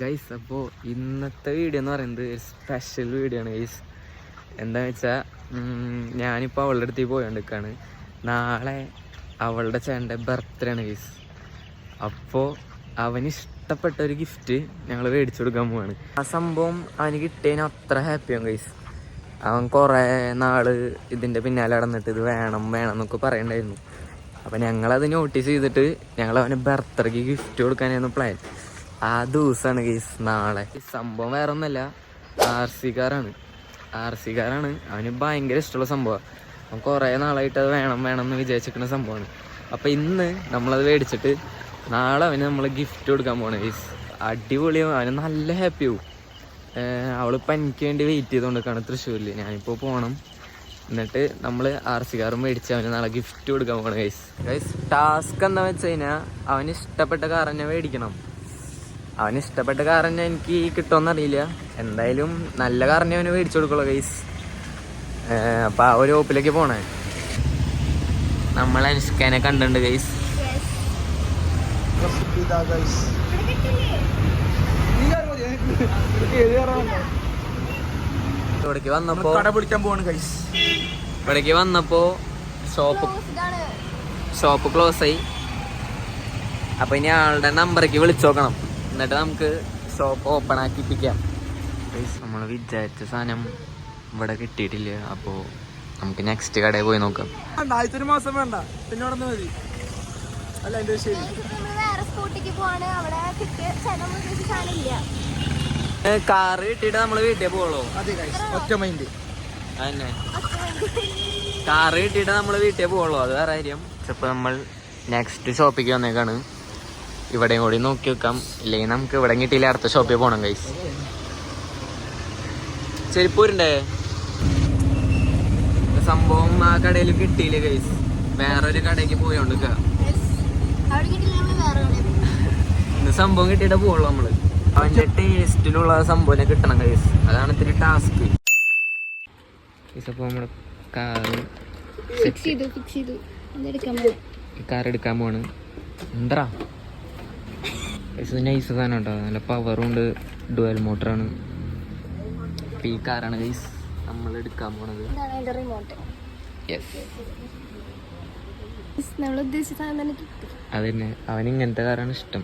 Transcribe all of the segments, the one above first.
Guys അപ്പോൾ ഇന്നത്തെ video എന്ന് പറയുന്നത് ഒരു സ്പെഷ്യൽ വീഡിയോ ആണ് ഗൈസ് എന്താണെന്ന് വെച്ചാൽ ഞാനിപ്പോൾ അവളുടെ പോയി പോയോണ്ടിരിക്കുകയാണ് നാളെ അവളുടെ ചേട്ടന്റെ ബർത്ത്ഡേ ആണ് ഗൈസ് അപ്പോൾ അവന് ഇഷ്ടപ്പെട്ട ഒരു ഗിഫ്റ്റ് ഞങ്ങൾ മേടിച്ചു കൊടുക്കാൻ പോവാണ്. ആ സംഭവം അവന് കിട്ടിയതിന് അത്ര ഹാപ്പിയാണ് ഗൈസ് അവൻ കുറേ നാൾ ഇതിന്റെ പിന്നാലെ നടന്നിട്ട് ഇത് വേണം വേണം എന്നൊക്കെ പറയണ്ടായിരുന്നു. അപ്പം ഞങ്ങളത് നോട്ടീസ് ചെയ്തിട്ട് ഞങ്ങൾ അവന് ബർത്ത്ഡേക്ക് ഗിഫ്റ്റ് കൊടുക്കാനായിരുന്നു പ്ലാൻ ആ ദിവസമാണ് കേസ് നാളെ. സംഭവം വേറെ ഒന്നല്ല ആർ കാറാണ് ആർ സി കാറാണ് അവന് ഭയങ്കര ഇഷ്ടമുള്ള സംഭവമാണ് അവൻ കുറേ നാളായിട്ട് അത് വേണം വേണം എന്ന് വിചാരിച്ചിരിക്കുന്ന സംഭവമാണ്. അപ്പം ഇന്ന് നമ്മളത് മേടിച്ചിട്ട് നാളെ അവന് നമ്മൾ ഗിഫ്റ്റ് കൊടുക്കാൻ പോകണം കേസ് അടിപൊളിയാവും അവന് നല്ല ഹാപ്പി ആവും. ഏഹ് അവളിപ്പോൾ എനിക്ക് വേണ്ടി വെയിറ്റ് ചെയ്തുകൊണ്ടിരിക്കുകയാണ് തൃശ്ശൂരിൽ ഞാനിപ്പോൾ പോകണം എന്നിട്ട് നമ്മൾ ആർ സി കാറും മേടിച്ച് അവന് നാളെ ഗിഫ്റ്റ് കൊടുക്കാൻ പോകണം ഗൈസ് ഗൈസ് ടാസ്ക് എന്താ വെച്ച് കഴിഞ്ഞാൽ അവന് ഇഷ്ടപ്പെട്ട കാർ തന്നെ മേടിക്കണം. അവന് ഇഷ്ടപ്പെട്ട കാർ തന്നെ എനിക്ക് കിട്ടുമെന്നറിയില്ല എന്തായാലും നല്ല തന്നെ അവന് മേടിച്ചു കൊടുക്കുള്ളൂ ഗൈസ് അപ്പം ആ ഒരു ഓപ്പിലേക്ക് പോണേ. നമ്മൾ അനുഷ്കാനെ കണ്ടിട്ടുണ്ട് ഗൈസ് ഇവിടേക്ക് വന്നപ്പോ ഇവിടേക്ക് വന്നപ്പോ ഷോപ്പ് ഷോപ്പ് ക്ലോസ് ആയി. അപ്പൊ ഇനി ആളുടെ നമ്പറേക്ക് വിളിച്ചു നോക്കണം. എന്നിട്ട് നമുക്ക് ഷോപ്പ് ഓപ്പൺ ആക്കിപ്പിക്കാം നമ്മൾ വിചാരിച്ച സാധനം ഇവിടെ കിട്ടിയിട്ടില്ല. അപ്പോ നമുക്ക് നെക്സ്റ്റ് കടയിൽ പോയി നോക്കാം. ഒരു മാസം വേണ്ട. പിന്നെ അവിടെ മതി. അല്ല ശരി. നമ്മൾ കാറ് കിട്ടിയിട്ട് നമ്മൾ വീട്ടിൽ കൈസ് ഒറ്റ മൈൻഡ് അതന്നെ. കാറ് കിട്ടിയിട്ട് നമ്മൾ വീട്ടിൽ പോകുള്ളൂ അത് വേറെ കാര്യം. ഇപ്പൊ നമ്മൾ നെക്സ്റ്റ് ഷോപ്പിക്ക് വന്നേക്കാണ്. ഇവിടെയും കൂടി നോക്കി വെക്കാം. ഇല്ലെങ്കിൽ നമുക്ക് ഇവിടെ കിട്ടിയില്ല അടുത്ത ഷോപ്പിൽ പോകണം കൈസ് ചെരിപ്പൂരുണ്ടേ? സംഭവം ആ കടയിൽ കിട്ടിയില്ല കൈസ് വേറൊരു കടയ്ക്ക് പോകും. ഇന്ന് സംഭവം കിട്ടിയിട്ടേ പോകുള്ളൂ നമ്മൾ. അവന്റെ ടേസ്റ്റിലുള്ള സംഭവം കിട്ടണം കൈസ് അതാണ് ഇത്തിരി ടാസ്ക് അപ്പൊ നമ്മുടെ കാർ ഫിക്സ് ചെയ്തു ഫിക്സ് ചെയ്തു. കാർ എടുക്കാൻ പോണ് എന്താ നൈസ് സാധനം കേട്ടോ. നല്ല പവറും ഉണ്ട്. ഡുവൽ മോട്ടറാണ് ഈ കാറാണ് ഗൈസ് നമ്മൾ എടുക്കാൻ പോണത്. അതന്നെ. അത് അവന് ഇങ്ങനത്തെ കാറാണ് ഇഷ്ടം.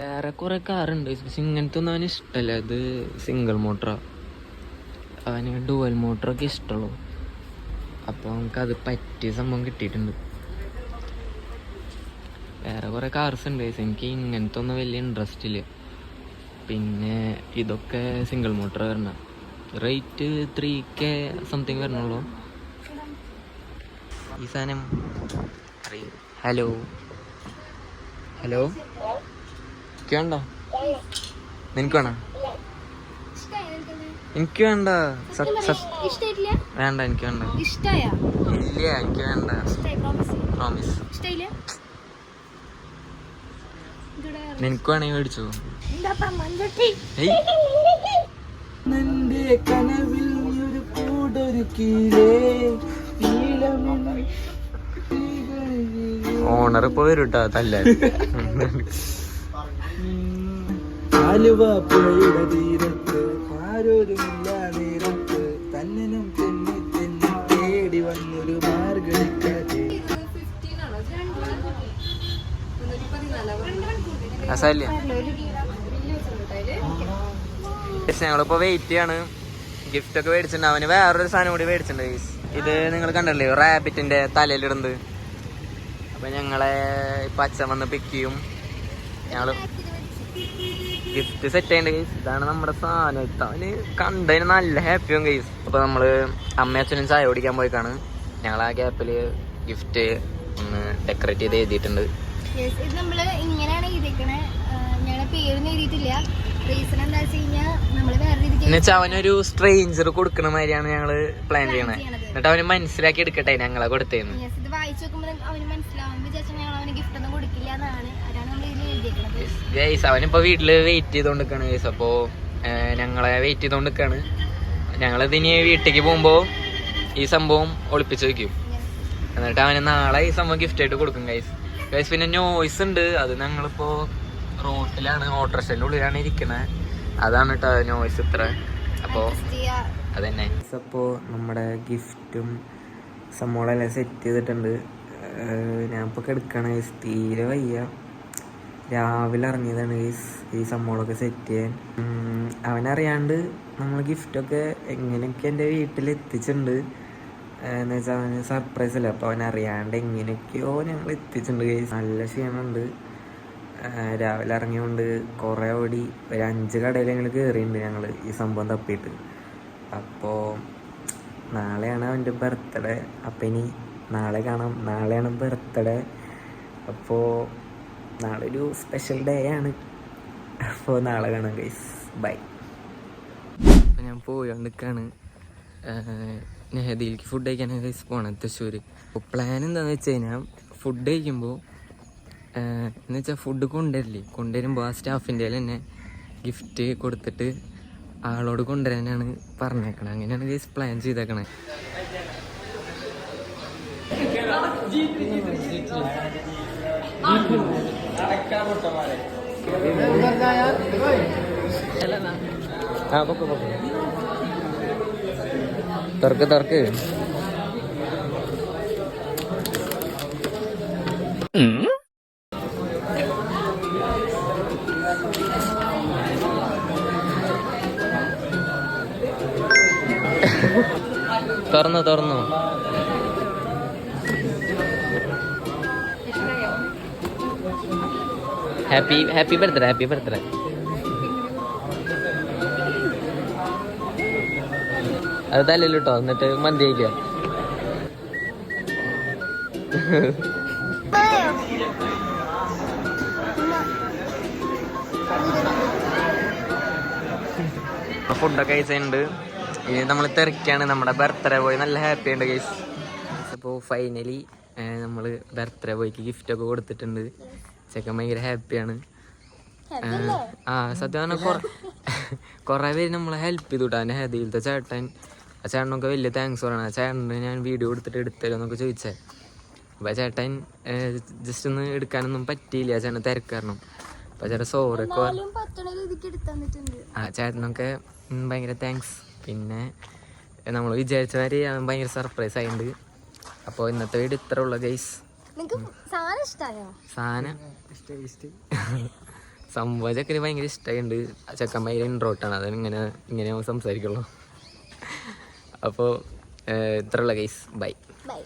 വേറെ കുറെ കാറുണ്ട് പക്ഷെ ഇങ്ങനത്തെ ഒന്നും അവന് ഇഷ്ടമല്ല ഇത് സിംഗിൾ മോട്ടറാ അവന് ഡുവൽ മോട്ടറൊക്കെ ഇഷ്ടമുള്ളൂ അപ്പോൾ നമുക്ക് അത് പറ്റിയ സംഭവം കിട്ടിയിട്ടുണ്ട്. വേറെ കുറേ കാർസ് ഉണ്ട്. എനിക്ക് ഇങ്ങനത്തെ ഒന്നും വലിയ ഇൻട്രസ്റ്റ് ഇല്ല. പിന്നെ ഇതൊക്കെ സിംഗിൾ മോട്ടർ വരണ. റേറ്റ് ത്രീ കെ സംതിങ് വരണുള്ളൂ. ഈ സാധനം ഹലോ ഹലോ വേണ്ട. നിനക്ക് വേണോ? എനിക്ക് വേണ്ട. വേണ്ട എനിക്ക് വേണ്ട. ഇല്ല എനിക്ക് വേണ്ട. പ്രോമിസ് നിനക്ക് വേണമെങ്കിൽ മേടിച്ചു. കനവിൽ ഒരു ഓണർ ഇപ്പൊ വരും കേട്ടോ തല്ല ആലുവ പുഴയുടെ തീരത്ത് ആരോരുമില്ല നേരത്ത് തന്നനും തെന്നി തെന്നി തേടി വന്നൊരു മാർഗഴിക്കാറ്റ് അസല്ലേ ഞങ്ങളിപ്പോ വെയിറ്റ് ചെയ്യാണ്. ഗിഫ്റ്റ് ഒക്കെ മേടിച്ചിട്ടുണ്ട്. അവന് വേറൊരു സാധനം കൂടി മേടിച്ചിട്ടുണ്ട്. ഇത് നിങ്ങൾ കണ്ടല്ലേ റാബിറ്റിന്റെ തലയിലിടുന്നത്. അപ്പൊ ഞങ്ങളെ ഇപ്പൊ അച്ഛൻ വന്ന് പിക്ക് ചെയ്യും. ഞങ്ങൾ ഗിഫ്റ്റ് സെറ്റ് ചെയ്യണ്ട ഗൈസ് ഇതാണ് നമ്മുടെ സാധനം. അവന് കണ്ടതിന് നല്ല ഹാപ്പിയും ഗൈസ് അപ്പൊ നമ്മൾ അമ്മയും അച്ഛനും ചായ കുടിക്കാൻ പോയിക്കാണ്. ഞങ്ങൾ ആ ഗ്യാപ്പിൽ ഗിഫ്റ്റ് ഒന്ന് ഡെക്കറേറ്റ് ചെയ്ത് എഴുതിയിട്ടുണ്ട് Yes, ഇത് നമ്മൾ ഇങ്ങനെയാണ് എഴുതിക്കണേ ഞങ്ങളെ എഴുതിയിട്ടില്ല റീസൺ എന്താ വെച്ച് കഴിഞ്ഞാൽ നമ്മൾ വേറെ രീതിക്ക് എന്നുവെച്ചാൽ അവനൊരു സ്ട്രേഞ്ചർ കൊടുക്കണ മാതിരിയാണ് ഞങ്ങൾ പ്ലാൻ ചെയ്യണേ. എന്നിട്ട് അവന് മനസ്സിലാക്കി എടുക്കട്ടെ ഞങ്ങളെ കൊടുത്തേന്ന്. Yes, ഇത് വായിച്ചു നോക്കുമ്പോൾ അവന് മനസ്സിലാവും. വിചാരിച്ചാൽ ഞങ്ങൾ അവന് ഗിഫ്റ്റ് ഒന്നും കൊടുക്കില്ല എന്നാണ്. അതാണ് നമ്മൾ ഇതിൽ ഗൈസ് അവനിപ്പോ വീട്ടിൽ വെയിറ്റ് ചെയ്തോണ്ടിരിക്കാണ് ഗൈസ് അപ്പോ ഏർ, ഞങ്ങളെ വെയിറ്റ് ചെയ്തോണ്ടിരിക്കാണ്. ഞങ്ങളിതിനി വീട്ടിലേക്ക് പോകുമ്പോ ഈ സംഭവം ഒളിപ്പിച്ചു വെക്കും. എന്നിട്ട് അവന് നാളെ ഈ സംഭവം ഗിഫ്റ്റ് ആയിട്ട് കൊടുക്കും ഗൈസ് ഗൈസ് പിന്നെ നോയ്സ് ഉണ്ട്. അത് ഞങ്ങളിപ്പോ റോട്ടിലാണ് ഓട്ടോറിക്ഷന്റെ ഉള്ളിലാണ് ഇരിക്കുന്നത് അതാണ് കേട്ടോ നോയ്സ് ഇത്ര. അപ്പോൾ ചെയ്യാ. അതന്നെ. അപ്പോൾ നമ്മുടെ ഗിഫ്റ്റും സംഭവങ്ങളെല്ലാം സെറ്റ് ചെയ്തിട്ടുണ്ട്. ഞാൻ ഇപ്പോൾ കിടക്കണ തീരെ വയ്യ. രാവിലെ ഇറങ്ങിയതാണ് ഈ സ്- ഈ സംഭവങ്ങളൊക്കെ സെറ്റ് ചെയ്യാൻ. അവനറിയാണ്ട് നമ്മൾ ഗിഫ്റ്റൊക്കെ എങ്ങനെയൊക്കെ എന്റെ വീട്ടിൽ എത്തിച്ചിട്ടുണ്ട്. എന്ന് വെച്ചാൽ അവന് സർപ്രൈസ് അല്ലേ? അപ്പോൾ അവനറിയാണ്ട് എങ്ങനെയൊക്കെയോ ഞങ്ങൾ എത്തിച്ചിട്ടുണ്ട്. നല്ല ക്ഷീണമുണ്ട്. രാവിലെ ഇറങ്ങിയോണ്ട് കുറേ ഓടി ഒരു അഞ്ച് കടയിൽ ഞങ്ങൾ കയറിയിട്ടുണ്ട് ഞങ്ങൾ ഈ സംഭവം തപ്പിയിട്ട് അപ്പോൾ നാളെയാണ് അവന്റെ ബർത്ത്ഡേ അപ്പം ഇനി നാളെ കാണാം. നാളെയാണ് ബർത്ത്ഡേ അപ്പോൾ നാളെ ഒരു സ്പെഷ്യൽ ഡേ ആണ്. അപ്പോൾ നാളെ കാണാം ഗൈസ് ബൈ അപ്പോൾ ഞാൻ പോയോണ്ടിക്കാണ് നെഹദിയിലേക്ക് ഫുഡ് കഴിക്കാനാണ് ഗൈസ് പോകണം തൃശ്ശൂർ അപ്പോൾ പ്ലാൻ എന്താണെന്ന് വെച്ച് കഴിഞ്ഞാൽ ഫുഡ് കഴിക്കുമ്പോൾ എന്ന് വെച്ചാൽ ഫുഡ് കൊണ്ടുവരില്ലേ? കൊണ്ടുവരുമ്പോൾ ആ സ്റ്റാഫിന്റെ തന്നെ ഗിഫ്റ്റ് കൊടുത്തിട്ട് ആളോട് കൊണ്ടുവരാനാണ് പറഞ്ഞേക്കണത് അങ്ങനെയാണ് ഗൈസ് പ്ലാൻ ചെയ്തേക്കണേ. ആ പൊക്ക് പൊക്ക് തുറന്നു തുറന്നു. Happy happy birthday happy birthday അത് തല്ലല്ലോ കേട്ടോ എന്നിട്ട് മന്തി കഴിക്കാം? ഫുഡൊക്കെ കഴിച്ചിട്ടുണ്ട് ഇനി നമ്മൾ തിരക്കാണ്. നമ്മുടെ ബർത്ത്ഡേ പോയി നല്ല ഹാപ്പി ഉണ്ട് ഗൈസ് അപ്പോൾ ഫൈനലി നമ്മൾ ബർത്ത്ഡേ പോയിക്ക് ഗിഫ്റ്റൊക്കെ കൊടുത്തിട്ടുണ്ട്. ചെക്കൻ ഭയങ്കര ഹാപ്പിയാണ് ആ സത്യം പറഞ്ഞാൽ കുറെ കുറേ പേര് നമ്മളെ ഹെൽപ്പ് ചെയ്തു കേട്ടോ എന്റെ ഹെതിയിലത്തെ ചേട്ടൻ. ആ ചേട്ടനൊക്കെ വലിയ താങ്ക്സ് പറയണം ആ ചേട്ടന് ഞാൻ വീഡിയോ എടുത്തിട്ട് എടുത്തല്ലോ എന്നൊക്കെ ചോദിച്ചേ. അപ്പോൾ ചേട്ടൻ ജസ്റ്റ് ഒന്ന് എടുക്കാനൊന്നും പറ്റിയില്ല ആ ചേട്ടൻ തിരക്കാരണം അപ്പോൾ ചേട്ടൻ സോറി ഒക്കെ ആ ചേട്ടനൊക്കെ ഭയങ്കര താങ്ക്സ് പിന്നെ നമ്മൾ വിചാരിച്ച മാതിരി ഭയങ്കര സർപ്രൈസ് ആയിട്ടുണ്ട് അപ്പോൾ ഇന്നത്തെ വീട് ഇത്ര ഉള്ള ഗൈസ് സാധനം സംഭവം ചെക്കന് ഭയങ്കര ഇഷ്ടമായിട്ടുണ്ട് ചെക്കൻ ഭയങ്കര ഇൻട്രോട്ടാണ് അതിന് ഇങ്ങനെ ഇങ്ങനെ സംസാരിക്കുള്ളൂ. അപ്പോൾ ഇത്ര ഉള്ള ഗൈസ് ബൈ ബൈ